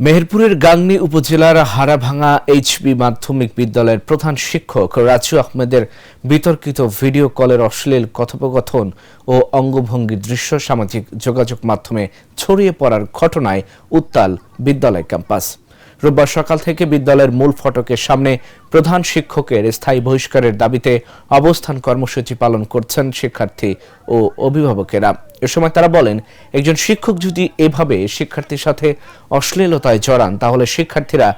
মেহেরপুরের গাংনি উপজেলার হারাভাঙা এইচবি মাধ্যমিক বিদ্যালয়ের প্রধান শিক্ষক রাজু আহমেদের বিতর্কিত ভিডিও কলের অশ্লীল কথোপকথন ও অঙ্গভঙ্গির দৃশ্য সামাজিক যোগাযোগ মাধ্যমে ছড়িয়ে পড়ার ঘটনায় উত্তাল বিদ্যালয় ক্যাম্পাস। রোববার সকাল থেকে বিদ্যালয়ের মূল ফটকের সামনে প্রধান শিক্ষকের স্থায়ী বহিষ্কারের দাবিতে অবস্থান কর্মসূচি পালন করছেন শিক্ষার্থী ও অভিভাবকেরা। এ সময় তারা বলেন, একজন শিক্ষক যদি এভাবে শিক্ষার্থীর সাথে অশ্লীলতায় জড়ান, তাহলে শিক্ষার্থীরা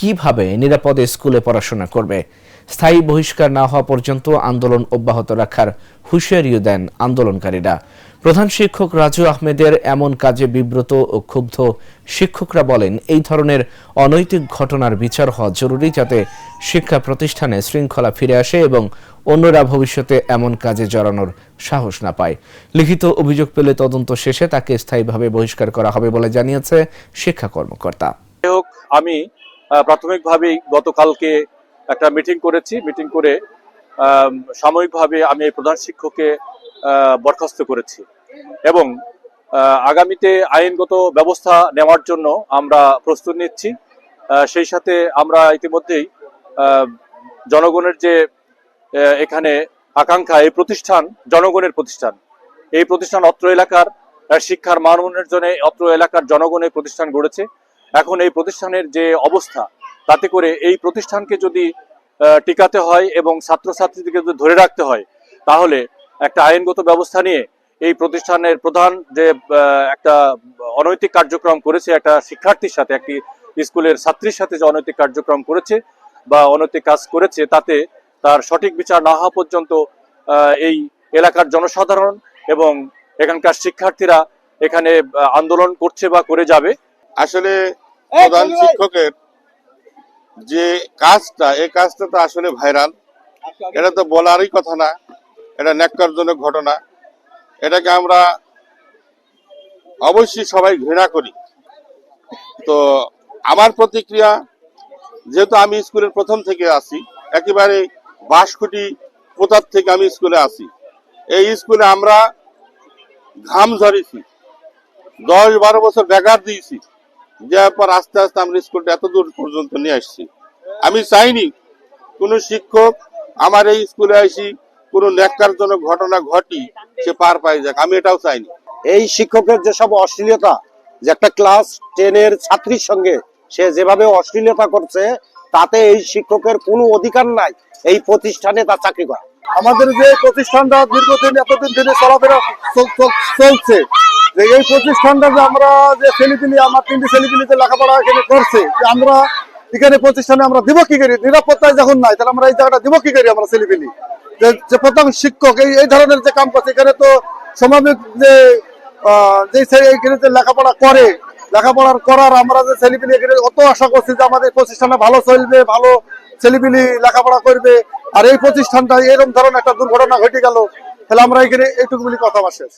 কীভাবে নিরাপদে স্কুলে পড়াশোনা করবে? স্থায়ী বহিষ্কার না হওয়া পর্যন্ত আন্দোলন অব্যাহত রাখার হুঁশিয়ারিও দেন আন্দোলনকারীরা। প্রধান শিক্ষক রাজু আহমেদের এমন কাজে বিব্রত ও ক্ষুব্ধ শিক্ষকরা বলেন, এই ধরনের অনৈতিক ঘটনার বিচার হওয়া জরুরি যাতে শিক্ষা প্রতিষ্ঠানে শৃঙ্খলা ফিরে আসে এবং অন্যরা ভবিষ্যতে এমন কাজে জড়ানোর সাহস না পায়। লিখিত অভিযোগ পেলে তদন্ত শেষে তাকে স্থায়ীভাবে বহিষ্কার করা হবে বলে জানিয়েছে শিক্ষা কর্মকর্তা। আমি প্রাথমিকভাবেই গতকালকে একটা মিটিং করেছি। মিটিং করে সাময়িকভাবে আমি এই প্রধান শিক্ষককে বরখাস্ত করেছি। এবং আগামীতে আইনগত ব্যবস্থা নেওয়ার জন্য আমরা প্রস্তুত নিচ্ছি। সেই সাথে আমরা ইতিমধ্যেই জনগণের যে এখানে আকাঙ্ক্ষা, এই প্রতিষ্ঠান জনগণের প্রতিষ্ঠান। এই প্রতিষ্ঠান অত্র এলাকার শিক্ষার মান উন্নয়নের জন্য অত্র এলাকার জনগণের প্রতিষ্ঠান গড়েছে। এখন এই প্রতিষ্ঠানের যে অবস্থা, তাতে করে এই প্রতিষ্ঠানকে যদি টিকাতে হয় এবং ছাত্রছাত্রীদেরকে যদি ধরে রাখতে হয়, তাহলে একটা আইনগত ব্যবস্থা নিয়ে এই প্রতিষ্ঠানের প্রধান যে একটা অনৈতিক কার্যক্রম করেছে, একটা শিক্ষার্থীর সাথে, একটি স্কুলের ছাত্রীর সাথে যে অনৈতিক কার্যক্রম করেছে বা অনৈতিক কাজ করেছে, তাতে তার সঠিক বিচার না হওয়া পর্যন্ত এই এলাকার জনসাধারণ এবং এখানকার শিক্ষার্থীরা এখানে আন্দোলন করছে বা করে যাবে। আসলে প্রধান শিক্ষকের যে কাজটা এই কাজটা তো আসলে ভাইরাল। এটা তো বলারই কথা না। এটা ন্যাক্কারজনক ঘটনা। এটাকে আমরা অবশ্যই সবাই ঘৃণা করি। তো আমার প্রতিক্রিয়া যেহেতু আমি স্কুলের প্রথম থেকে আসি একেবারে বাঁশকুটি পোতার থেকে আমি স্কুলে আসি এই স্কুলে আমরা ঘাম ঝরেছি। দশ বারো বছর বেকার দিয়েছি। দেওয়ার পর আস্তে আস্তে আমরা স্কুলটা এত দূর পর্যন্ত নিয়ে আসছি। আমি চাইনি কোনো শিক্ষক আমার এই স্কুলে আসি কোনো ন্যাক্কারজনক ঘটনা ঘটি, সে পার পাই যাক, আমি এটাও চাইনি। এই শিক্ষকের যেসব অশ্লীলতা, যে একটা ক্লাস টেনের ছাত্রীর সঙ্গে সে যেভাবে অশ্লীলতা করছে, তাতে এই শিক্ষকের কোনো অধিকার নাই, এই প্রতিষ্ঠানে তার চাকরি করা। আমাদের যে প্রতিষ্ঠানটা দীর্ঘদিন এতদিন ধরে চলাফেরা চল- চল- চলছে, যে এই প্রতিষ্ঠানটা যে আমরা যে ছেলেপিলি, আমার তিনটি ছেলেপিলি যে লেখাপড়া এখানে করছে, যে আমরা এখানে প্রতিষ্ঠানে আমরা দিব কি করি? নিরাপত্তায় যখন নাই, তাহলে আমরা এই জায়গাটা দিব কি করি আমরা ছেলেপিলি? যে প্রথম শিক্ষক, এই এই ধরনের যে কাম করছে, এখানে তো স্বাভাবিক যে যে এখানে যে লেখাপড়া করে, লেখাপড়ার করার আমরা যে ছেলেপিলি এখানে অত আশা করছি যে আমাদের প্রতিষ্ঠানে ভালো চলবে, ভালো ছেলেপিলি লেখাপড়া করবে, আর এই প্রতিষ্ঠানটা এরকম ধরনের একটা দুর্ঘটনা ঘটে গেল, তাহলে আমরা এখানে এইটুকু কথা শেষ।